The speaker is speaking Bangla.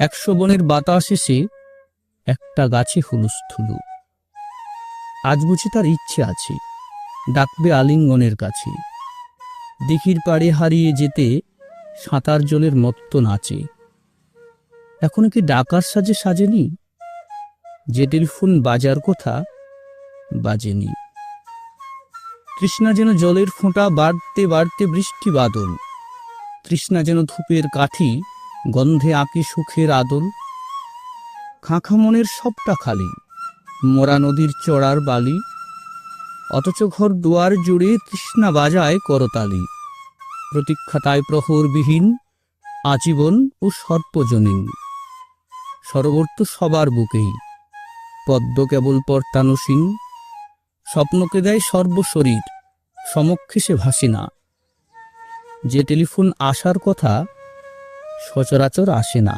একশো বনের বাতাস এসে একটা গাছে হুলুস্থুলু আজ বুঝি তার ইচ্ছে আছে, ডাকবে আলিঙ্গনের কাছে। দিঘির পাড়ে হারিয়ে যেতে সাঁতার জলের মত্ত নাচে। এখনও কি ডাকার সাজে সাজেনি? যে টেলিফোন বাজার কথা বাজেনি। তৃষ্ণা যেন জলের ফোঁটা বাড়তে বাড়তে বৃষ্টি বাদল। তৃষ্ণা যেন ধূপের কাঠি গন্ধে আঁকে সুখের আদল। খাঁখা মনের সবটা খালি, মোরা নদীর চড়ার বালি। অথচ ঘর দুয়ার জুড়ে তৃষ্ণা বাজায় করতালি। প্রতীক্ষাতায় প্রহরবিহীন, আজীবন ও সর্পজনীন। সরোবর তো সবার বুকেই, পদ্ম কেবল পর্তানুসীন। স্বপ্নকে দেয় সর্বশরীর সমক্ষে সে ভাসে না যে টেলিফোন আসার কথা সচরাচর আসে না